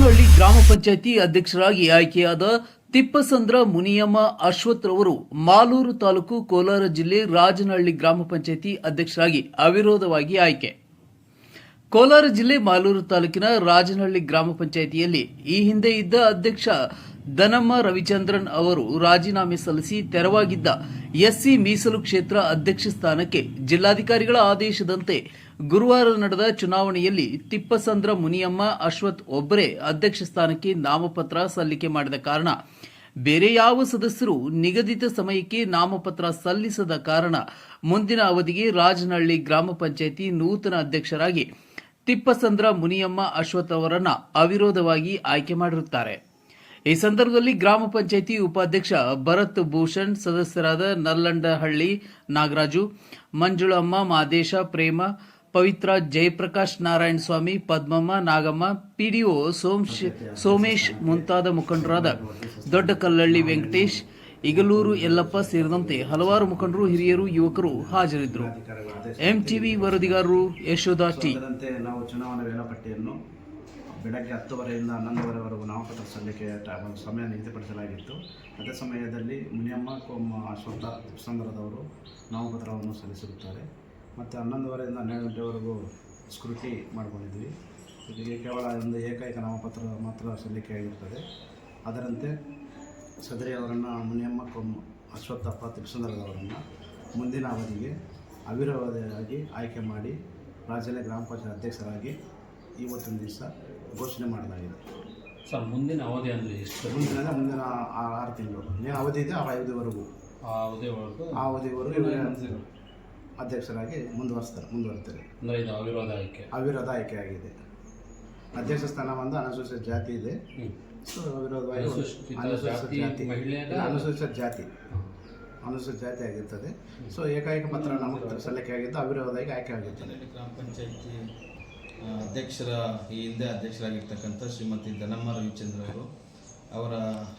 ಪಂಚಾಯಿತಿ ಅಧ್ಯಕ್ಷರಾಗಿ ಆಯ್ಕೆಯಾದ ತಿಪ್ಪಸಂದ್ರ ಮುನಿಯಮ್ಮ ಅಶ್ವಥ್ ರವರು ಮಾಲೂರು ತಾಲೂಕು ಕೋಲಾರ ಜಿಲ್ಲೆ ರಾಜನಹಳ್ಳಿ ಗ್ರಾಮ ಪಂಚಾಯಿತಿ ಅಧ್ಯಕ್ಷರಾಗಿ ಅವಿರೋಧವಾಗಿ ಆಯ್ಕೆ. ಕೋಲಾರ ಜಿಲ್ಲೆ ಮಾಲೂರು ತಾಲೂಕಿನ ರಾಜನಹಳ್ಳಿ ಗ್ರಾಮ ಪಂಚಾಯಿತಿಯಲ್ಲಿ ಈ ಹಿಂದೆ ಇದ್ದ ಅಧ್ಯಕ್ಷ ದನಮ್ಮ ರವಿಚಂದ್ರನ್ ಅವರು ರಾಜೀನಾಮೆ ಸಲ್ಲಿಸಿ ತೆರವಾಗಿದ್ದ ಎಸ್ಸಿ ಮೀಸಲು ಕ್ಷೇತ್ರ ಅಧ್ಯಕ್ಷ ಸ್ಥಾನಕ್ಕೆ ಜಿಲ್ಲಾಧಿಕಾರಿಗಳ ಆದೇಶದಂತೆ ಗುರುವಾರ ನಡೆದ ಚುನಾವಣೆಯಲ್ಲಿ ತಿಪ್ಪಸಂದ್ರ ಮುನಿಯಮ್ಮ, ಅಶ್ವಥ್ ಒಬ್ಬರೇ ಅಧ್ಯಕ್ಷ ಸ್ಥಾನಕ್ಕೆ ನಾಮಪತ್ರ ಸಲ್ಲಿಕೆ ಮಾಡಿದ ಕಾರಣ ಬೇರೆ ಯಾವ ಸದಸ್ಯರು ನಿಗದಿತ ಸಮಯಕ್ಕೆ ನಾಮಪತ್ರ ಸಲ್ಲಿಸದ ಕಾರಣ ಮುಂದಿನ ಅವಧಿಗೆ ರಾಜನಹಳ್ಳಿ ಗ್ರಾಮ ಪಂಚಾಯಿತಿ ನೂತನ ಅಧ್ಯಕ್ಷರಾಗಿ ತಿಪ್ಪಸಂದ್ರ ಮುನಿಯಮ್ಮ, ಅಶ್ವಥ್ ಅವರನ್ನ ಅವಿರೋಧವಾಗಿ ಆಯ್ಕೆ ಮಾಡಿರುತ್ತಾರೆ. ಈ ಸಂದರ್ಭದಲ್ಲಿ ಗ್ರಾಮ ಪಂಚಾಯಿತಿ ಉಪಾಧ್ಯಕ್ಷ ಭರತ್ ಭೂಷಣ್, ಸದಸ್ಯರಾದ ನಲ್ಲಂಡಹಳ್ಳಿ ನಾಗರಾಜು, ಮಂಜುಳಮ್ಮ ಮಾದೇಶ, ಪ್ರೇಮ ಪವಿತ್ರ ಜಯಪ್ರಕಾಶ್ ನಾರಾಯಣ ಸ್ವಾಮಿ, ಪದ್ಮಮ್ಮ, ನಾಗಮ್ಮ, ಪಿಡಿಒ ಸೋಮಶ್ ಸೋಮೇಶ್ ಮುಂತಾದ ಮುಖಂಡರಾದ ದೊಡ್ಡ ಕಲ್ಲಳ್ಳಿ ವೆಂಕಟೇಶ್ ಇಗಲೂರು ಯಲ್ಲಪ್ಪ ಸೇರಿದಂತೆ ಹಲವಾರು ಮುಖಂಡರು, ಹಿರಿಯರು, ಯುವಕರು ಹಾಜರಿದ್ದರು. ಎಂಟಿವಿ ವರದಿಗಾರರು ಯಶೋಧ ಟಿ. ನಾವು ಚುನಾವಣಾ ವೇಳಾಪಟ್ಟಿಯನ್ನು ಬೆಳಗ್ಗೆ ಹತ್ತುವರೆಯಿಂದ ಹನ್ನೊಂದುವರೆವರೆಗೂ ನಾಮಪತ್ರ ಸಲ್ಲಿಕೆ ಸಮಯ ನಿಗದಿಪಡಿಸಲಾಗಿತ್ತು. ಅದೇ ಸಮಯದಲ್ಲಿ ಮುನಿಯಮ್ಮ, ಕೋಮ, ಅಶ್ವತ್ಥ ಸಂದರದವರು ನಾಮಪತ್ರವನ್ನು ಸಲ್ಲಿಸಿರುತ್ತಾರೆ. ಮತ್ತು ಹನ್ನೊಂದುವರೆಯಿಂದ ಹನ್ನೆರಡು ಗಂಟೆವರೆಗೂ ಸ್ಕ್ರೂಟಿ ಮಾಡಿಕೊಂಡಿದ್ವಿ. ಇದಕ್ಕೆ ಕೇವಲ ಒಂದು ಏಕೈಕ ನಾಮಪತ್ರ ಮಾತ್ರ ಸಲ್ಲಿಕೆ ಆಗಿರ್ತದೆ. ಅದರಂತೆ ಸದರಿ ಅವರನ್ನು ಮುನಿಯಮ್ಮ ಕೊಮ್ಮ ಅಶ್ವತ್ಥಪ್ಪ ತಿಪ್ಪಸಂದ್ರದವರನ್ನು ಮುಂದಿನ ಅವಧಿಗೆ ಅವಿರೋಧವಾಗಿ ಆಯ್ಕೆ ಮಾಡಿ ರಾಜ್ಯದ ಗ್ರಾಮ ಪಂಚಾಯತ್ ಅಧ್ಯಕ್ಷರಾಗಿ ಇವತ್ತಿನ ದಿವಸ ಘೋಷಣೆ ಮಾಡಲಾಗಿದೆ. ಸರ್ ಮುಂದಿನ ಅವಧಿ ಅಂದರೆ ಎಷ್ಟು? ಮುಂದಿನ ಅಂದ್ರೆ ಮುಂದಿನ ಆರು ತಿಂಗಳು. ಏನು ಅವಧಿ ಇದೆ ಆ ಅವಧಿವರೆಗೂ. ಆ ಅವಧಿವರೆಗೂ ಆ ಅವಧಿವರೆಗೂ ಅಧ್ಯಕ್ಷರಾಗಿ ಮುಂದುವರಿಸ್ತಾರೆ ಮುಂದುವರಿತಾರೆ. ಅಂದರೆ ಇದು ಅವಿರೋಧ ಆಯ್ಕೆ. ಆಗಿದೆ. ಅಧ್ಯಕ್ಷ ಸ್ಥಾನ ಒಂದು ಅನುಸೂಚಿತ ಜಾತಿ ಇದೆ. ಸೊ ಅವಿರೋಧವಾಗಿ ಅನುಸೂಚಿತ ಜಾತಿ ಅನುಸೂಚಿತ ಜಾತಿ. ಅನುಸೂಚಿತ ಜಾತಿ. ಆಗಿರ್ತದೆ. ಸೊ ಏಕೈಕ ಪತ್ರ ನಮಗೆ ಸಲ್ಲಿಕೆ ಆಗಿದ್ದು ಅವಿರೋಧವಾಗಿ ಆಯ್ಕೆ ಆಗಿರ್ತದೆ. ಗ್ರಾಮ ಪಂಚಾಯಿತಿ ಅಧ್ಯಕ್ಷರ ಈ ಹಿಂದೆ ಅಧ್ಯಕ್ಷರಾಗಿರ್ತಕ್ಕಂಥ ಶ್ರೀಮತಿ ಧನಮ್ಮ ರವಿಚಂದ್ರ ಅವರು ಅವರ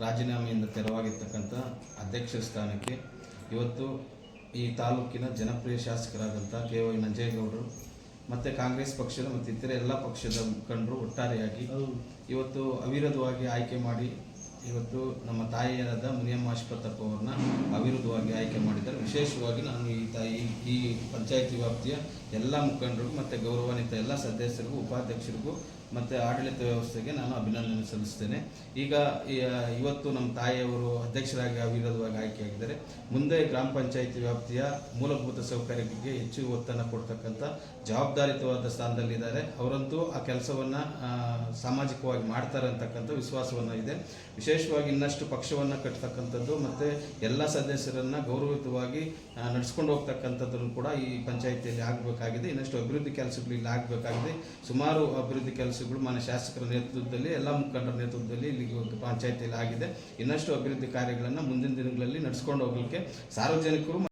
ರಾಜೀನಾಮೆಯಿಂದ ತೆರವಾಗಿರ್ತಕ್ಕಂಥ ಅಧ್ಯಕ್ಷ ಸ್ಥಾನಕ್ಕೆ ಇವತ್ತು ಈ ತಾಲೂಕಿನ ಜನಪ್ರಿಯ ಶಾಸಕರಾದಂಥ ಕೆ ವೈ ನಂಜೇಗೌಡರು, ಮತ್ತು ಕಾಂಗ್ರೆಸ್ ಪಕ್ಷದ ಮತ್ತು ಇತರೆ ಎಲ್ಲ ಪಕ್ಷದ ಮುಖಂಡರು ಒಟ್ಟಾರೆಯಾಗಿ ಇವತ್ತು ಅವಿರೋಧವಾಗಿ ಆಯ್ಕೆ ಮಾಡಿ ಇವತ್ತು ನಮ್ಮ ತಾಯಿಯರಾದ ಮುನಿಯಮ್ಮ ಅಶ್ವತ್ಥಪ್ಪ ಅವ್ರನ್ನ ಅವಿರೋಧವಾಗಿ ಆಯ್ಕೆ ಮಾಡಿದ್ದಾರೆ. ವಿಶೇಷವಾಗಿ ನಾನು ಈ ತಾಯಿ ಈ ಪಂಚಾಯಿತಿ ವ್ಯಾಪ್ತಿಯ ಎಲ್ಲ ಮುಖಂಡರಿಗೂ ಮತ್ತು ಗೌರವಾನ್ವಿತ ಎಲ್ಲ ಸದಸ್ಯರಿಗೂ, ಉಪಾಧ್ಯಕ್ಷರಿಗೂ ಮತ್ತು ಆಡಳಿತ ವ್ಯವಸ್ಥೆಗೆ ನಾನು ಅಭಿನಂದನೆ ಸಲ್ಲಿಸ್ತೇನೆ. ಈಗ ಇವತ್ತು ನಮ್ಮ ತಾಯಿಯವರು ಅಧ್ಯಕ್ಷರಾಗಿ ಅವಿರೋಧವಾಗಿ ಆಯ್ಕೆಯಾಗಿದ್ದಾರೆ. ಮುಂದೆ ಗ್ರಾಮ ಪಂಚಾಯಿತಿ ವ್ಯಾಪ್ತಿಯ ಮೂಲಭೂತ ಸೌಕರ್ಯಕ್ಕೆ ಹೆಚ್ಚು ಒತ್ತನ್ನು ಕೊಡ್ತಕ್ಕಂಥ ಜವಾಬ್ದಾರಿತವಾದ ಸ್ಥಾನದಲ್ಲಿದ್ದಾರೆ. ಅವರಂತೂ ಆ ಕೆಲಸವನ್ನು ಸಾಮಾಜಿಕವಾಗಿ ಮಾಡ್ತಾರೆ ಅಂತಕ್ಕಂಥ ವಿಶ್ವಾಸವನ್ನು ಇದೆ. ವಿಶೇಷವಾಗಿ ಇನ್ನಷ್ಟು ಪಕ್ಷವನ್ನು ಕಟ್ಟತಕ್ಕಂಥದ್ದು ಮತ್ತು ಎಲ್ಲ ಸದಸ್ಯರನ್ನು ಗೌರವಯುತವಾಗಿ ನಡೆಸ್ಕೊಂಡು ಹೋಗ್ತಕ್ಕಂಥದ್ದನ್ನು ಕೂಡ ಈ ಪಂಚಾಯಿತಿಯಲ್ಲಿ ಆಗಬೇಕಾಗಿದೆ. ಇನ್ನಷ್ಟು ಅಭಿವೃದ್ಧಿ ಕೆಲಸಗಳು ಇಲ್ಲಿ ಆಗಬೇಕಾಗಿದೆ. ಸುಮಾರು ಅಭಿವೃದ್ಧಿ ಕೆಲಸಗಳು ಮಾನ್ಯ ಶಾಸಕರ ನೇತೃತ್ವದಲ್ಲಿ, ಎಲ್ಲ ಮುಖಂಡರ ನೇತೃತ್ವದಲ್ಲಿ ಇಲ್ಲಿಗೆ ಒಂದು ಪಂಚಾಯತಿಯಲ್ಲಿ ಆಗಿದೆ. ಇನ್ನಷ್ಟು ಅಭಿವೃದ್ಧಿ ಕಾರ್ಯಗಳನ್ನು ಮುಂದಿನ ದಿನಗಳಲ್ಲಿ ನಡೆಸ್ಕೊಂಡು ಹೋಗಲಿಕ್ಕೆ ಸಾರ್ವಜನಿಕರು